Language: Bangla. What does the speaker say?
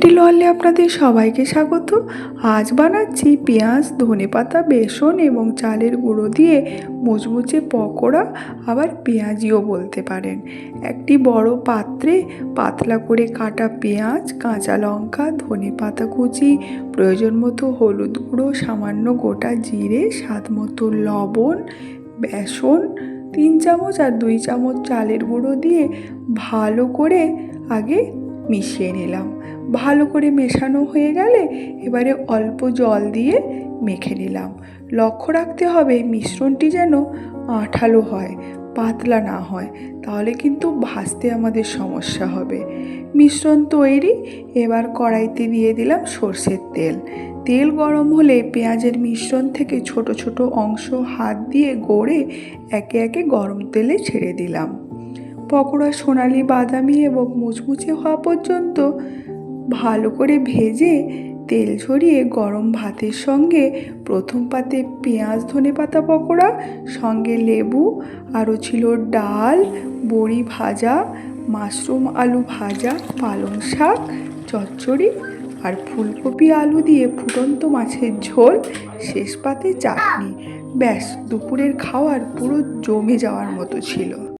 রেসিপিটি লহলে আপনাদের সবাইকে স্বাগত। আজ বানাচ্ছি পেঁয়াজ, ধনেপাতা, বেসন এবং চালের গুঁড়ো দিয়ে মুচমুচে পকোড়া, আবার পেঁয়াজিও বলতে পারেন। একটি বড় পাত্রে পাতলা করে কাটা পেঁয়াজ, কাঁচা লঙ্কা, ধনেপাতা কুচি, প্রয়োজন মতো হলুদ গুঁড়ো, সামান্য গোটা জিরে, স্বাদ মতো লবণ, বেসন, তিন চামচ আর দুই চামচ চালের গুঁড়ো দিয়ে ভালো করে আগে মিশিয়ে নিলাম। ভালো করে মেশানো হয়ে গেলে এবারে অল্প জল দিয়ে মেখে নিলাম। লক্ষ্য রাখতে হবে মিশ্রণটি যেন আঠালো হয়, পাতলা না হয়, তাহলে কিন্তু ভাজতে আমাদের সমস্যা হবে। মিশ্রণ তৈরি, এবার কড়াইতে দিয়ে দিলাম সর্ষের তেল। তেল গরম হলে পেঁয়াজের মিশ্রণ থেকে ছোট ছোট অংশ হাত দিয়ে গড়ে একে একে গরম তেলে ছেড়ে দিলাম। পকোড়া সোনালি বাদামি এবং মুচমুচে হওয়া পর্যন্ত ভালো করে ভেজে তেল ঝরিয়ে গরম ভাতের সঙ্গে প্রথম পাতে পেঁয়াজ ধনে পাতা পকোড়া, সঙ্গে লেবু, আরও ছিল ডাল, বড়ি ভাজা, মাশরুম আলু ভাজা, পালং শাক, চচ্চড়ি আর ফুলকপি আলু দিয়ে ফুটন্ত মাছের ঝোল, শেষ পাতে চাটনি। ব্যাস, দুপুরের খাওয়ার পুরো জমে যাওয়ার মতো ছিল।